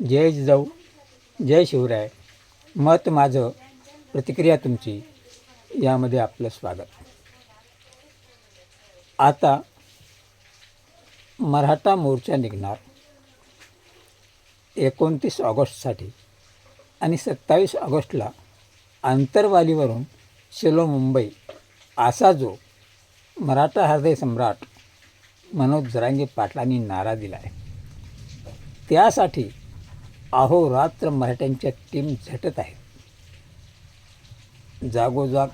जय जिजाऊ जय शिवराय. मत माझं प्रतिक्रिया तुमची. यामध्ये आपलं स्वागत. आता मराठा मोर्चा निघणार एकोणतीस ऑगस्टसाठी आणि सत्तावीस ऑगस्टला आंतरवालीवरून शेलो मुंबई असा जो मराठा हृदय सम्राट मनोज जरांगे पाटलांनी नारा दिला आहे त्यासाठी अहोरात्र मराठ्यांच्या टीम झटत आहेत जागोजाग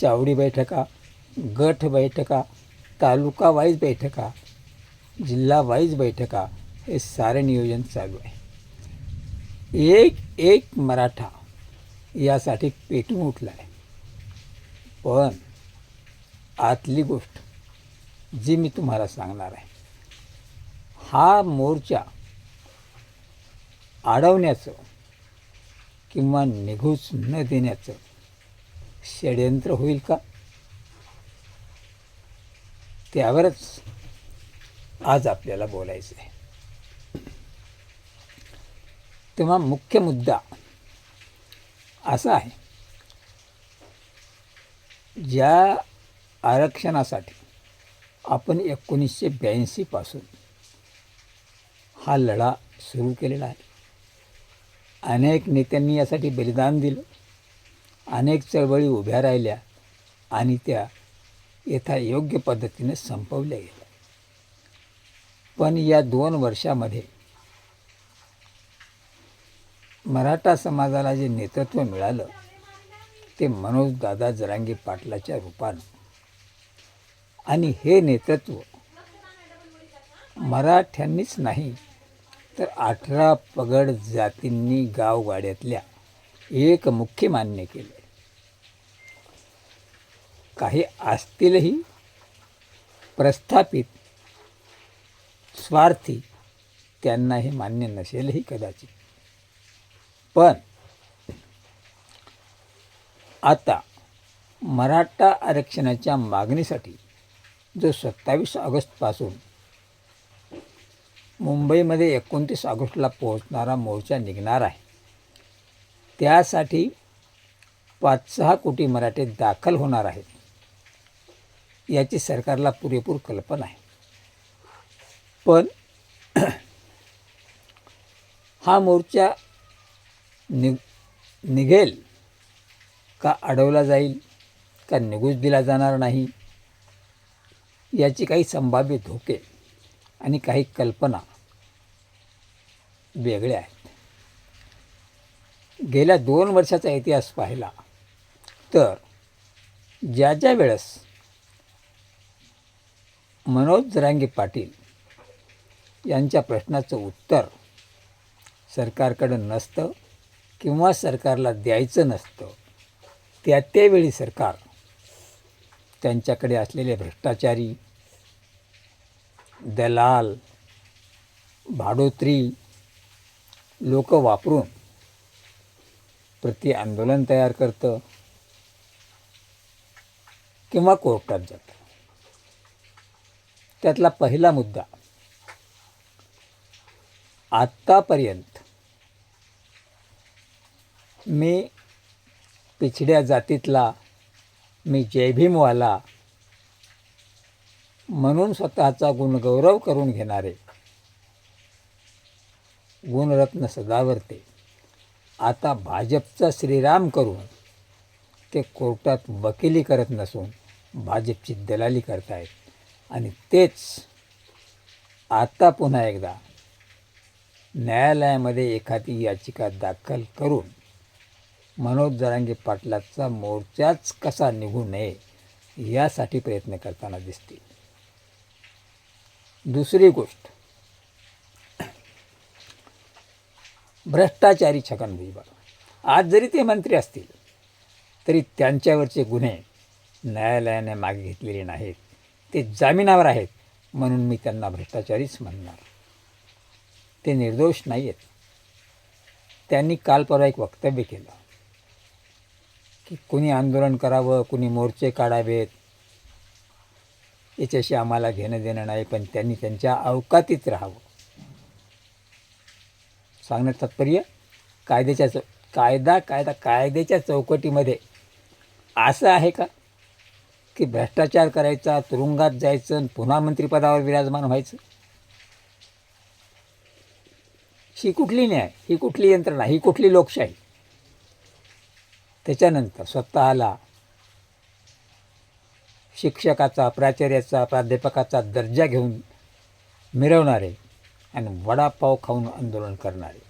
शावडी बैठका गट बैठका तालुका वाईज बैठका जिल्हा वाईज बैठका हे सारे नियोजन चालू आहे. एक एक मराठा यासाठी पेटून उठला आहे पण आतली गोष्ट जी मी तुम्हाला सांगणार आहे हा मोर्चा अडवण्याचं किंवा निघूच न देण्याचं षडयंत्र होईल का? त्यावरच आज आपल्याला बोलायचं आहे. तेव्हा मुख्य मुद्दा असा आहे ज्या आरक्षणासाठी आपण एकोणीसशे ब्याऐंशीपासून हा लढा सुरू केलेला आहे. अनेक नेत्यांनी यासाठी बलिदान दिलं. अनेक चळवळी उभ्या राहिल्या आणि त्या यथा योग्य पद्धतीने संपवल्या गेल्या. पण या दोन वर्षामध्ये मराठा समाजाला जे नेतृत्व मिळालं ते मनोज दादा जरांगे पाटलाच्या रूपानं. आणि हे नेतृत्व मराठ्यांनीच नाही तर अठरा पगड जातींनी गावगाड्यातल्या एक मुख्य मान्य केले. काही असतीलही प्रस्थापित स्वार्थी त्यांना हे मान्य नसेलही कदाचित. पण आता मराठा आरक्षणाच्या मागणीसाठी जो सत्तावीस ऑगस्टपासून मुंबईमध्ये एकोणतीस ऑगस्टला पोहोचणारा मोर्चा निघणार आहे. त्यासाठी पाच सहा कोटी मराठे दाखल होणार आहेत. याची सरकारला पुरेपूर कल्पना आहे. पण हा मोर्चा नि निघेल का अडवला जाईल का निघूच दिला जाणार नाही याची काही संभाव्य धोके आणि काही कल्पना वेगळ्या आहेत. गेल्या दोन वर्षाचा इतिहास पाहिला तर ज्या ज्या वेळेस मनोज जरांगे पाटील यांच्या प्रश्नाचं उत्तर सरकारकडं नसतं किंवा सरकारला द्यायचं नसतं त्या त्यावेळी सरकार त्यांच्याकडे असलेले भ्रष्टाचारी दलाल भाडोत्री लोक वापरून प्रति आंदोलन तयार करतं किंवा कोर्टात जातं. त्यातला पहिला मुद्दा आत्तापर्यंत मी पिछड्या जातीतला मी जयभीमवाला म्हणून स्वतःचा गुणगौरव करून घेणारे. गुणरत्न सदावरते. आता भाजपचा श्रीराम करून ते कोर्टात वकिली करत नसून भाजपची दलाली करतायत. आणि तेच आता पुन्हा एकदा न्यायालयामध्ये एखादी याचिका दाखल करून मनोज जरांगे पाटलाचा मोर्चाच कसा निघू नये यासाठी प्रयत्न करताना दिसतील. दुसरी गोष्ट. भ्रष्टाचारी छगन भुजबळ आज जरी ते मंत्री असतील तरी त्यांच्यावरचे गुन्हे न्यायालयाने मागे घेतलेले नाहीत. ते जामिनावर आहेत म्हणून मी त्यांना भ्रष्टाचारीच म्हणणार. ते निर्दोष नाही आहेत त्यांनी काल परवा एक वक्तव्य केलं की कुणी आंदोलन करावं कुणी मोर्चे काढावेत याच्याशी आम्हाला घेणं देणं नाही पण त्यांनी त्यांच्या अवकातीत राहावं. सांगण्यात तात्पर्य कायद्याच्या चौ कायदा कायदा कायद्याच्या चौकटीमध्ये असं आहे का? की भ्रष्टाचार करायचा तुरुंगात जायचं आणि पुन्हा मंत्रिपदावर विराजमान व्हायचं? ही कुठली न्याय? ही कुठली यंत्रणा? ही कुठली लोकशाही? त्याच्यानंतर स्वतःला शिक्षकाचा प्राचार्याचा प्राध्यापकाचा दर्जा घेऊन मिरवणारे आणि वडापाव खाऊन आंदोलन करणारे.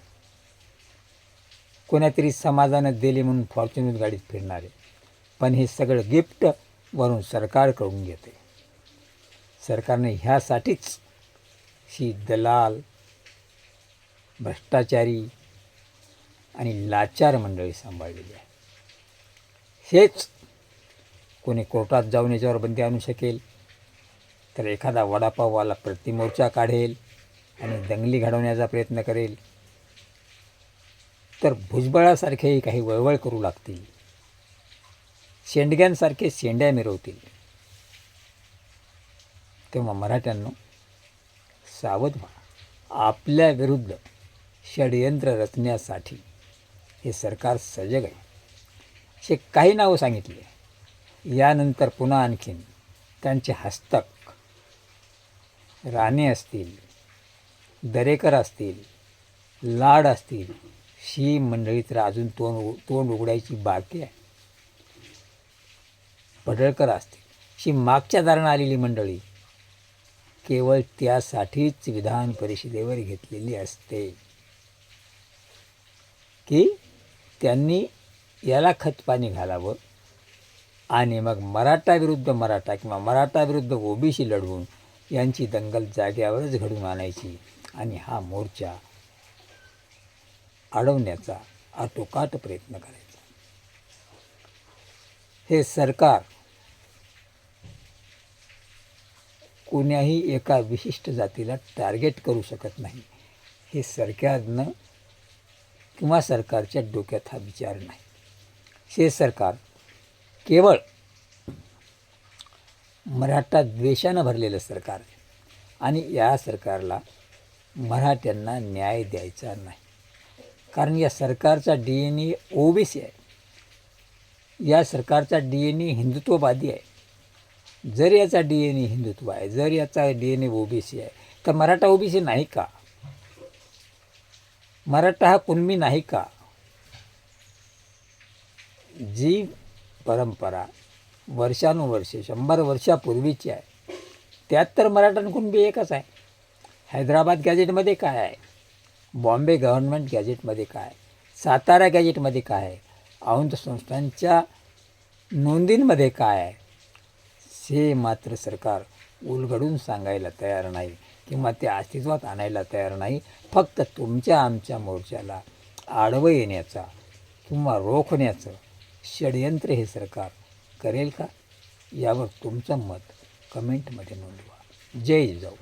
कोणातरी समाजानं दिली म्हणून फॉर्च्युनर गाडीत फिरणारे. पण हे सगळं गिफ्ट वरून सरकारकडून घेते. सरकारने ह्यासाठीच ही दलाल भ्रष्टाचारी आणि लाचार मंडळी सांभाळलेली आहे. हेच कोणी कोर्टात जाऊन याच्यावर बंदी आणू शकेल तर एखादा वडापाववाला प्रतिमोर्चा काढेल आणि दंगली घडवण्याचा प्रयत्न करेल. तर भुजबळासारखेही काही वळवळ करू लागतील. शेंडग्यांसारखे शेंड्या मिरवतील. तेव्हा मराठ्यांनो सावध व्हा. आपल्या विरुद्ध षडयंत्र रचण्यासाठी हे सरकार सजग आहे. असे काही नावं सांगितली यानंतर पुन्हा आणखीन त्यांचे हस्तक. राणे असतील दरेकर असतील लाड असतील शी मंडळी तर अजून तोंड उ- तोंड उघडायची बाकी आहे. पडळकर असतील. शी मागच्या दारानं आलेली मंडळी केवळ त्यासाठीच विधान परिषदेवर घेतलेली असते. की त्यांनी याला खतपाणी घालावं? आणि मग मराठा विरुद्ध मराठा किंवा मराठा विरुद्ध ओबीसी लढवून यांची दंगल जाग्यावरच घडवून आणायची. आणि हा मोर्चा अडवण्याचा आटोकाट प्रयत्न करायचा. हे सरकार कोण्याही एका विशिष्ट जातीला टार्गेट करू शकत नाही. हे सरकारनं किंवा सरकारच्या डोक्यात हा विचार नाही. हे सरकार केवळ मराठा द्वेषानं भरलेलं सरकार आणि या सरकारला मराठ्यांना न्याय द्यायचा नाही. कारण या सरकारचा डी एन ए ओबीसी आहे. या सरकारचा डी एन ए हिंदुत्ववादी आहे. जर याचा डी एन ए हिंदुत्व आहे जर याचा डी एन ए ओबीसी आहे तर मराठा ओबीसी नाही का? मराठा हा कुणबी नाही का? जी परंपरा वर्षानुवर्षे शंभर वर्षापूर्वीची आहे. त्यात तर मराठ्यांकडून बी एकच आहे. हैदराबाद गॅजेटमध्ये काय आहे? बॉम्बे गव्हर्नमेंट गॅजेटमध्ये काय सातारा गॅजेटमध्ये काय आहे? औंध संस्थांच्या नोंदींमध्ये काय आहे? हे मात्र सरकार उलगडून सांगायला तयार नाही किंवा ते अस्तित्वात आणायला तयार नाही. फक्त तुमच्या आमच्या मोर्चाला आडवं येण्याचा किंवा रोखण्याचं षडयंत्र हे सरकार करेल का? यावर तुमचं मत कमेंटमध्ये नोंदवा. जय जाऊ.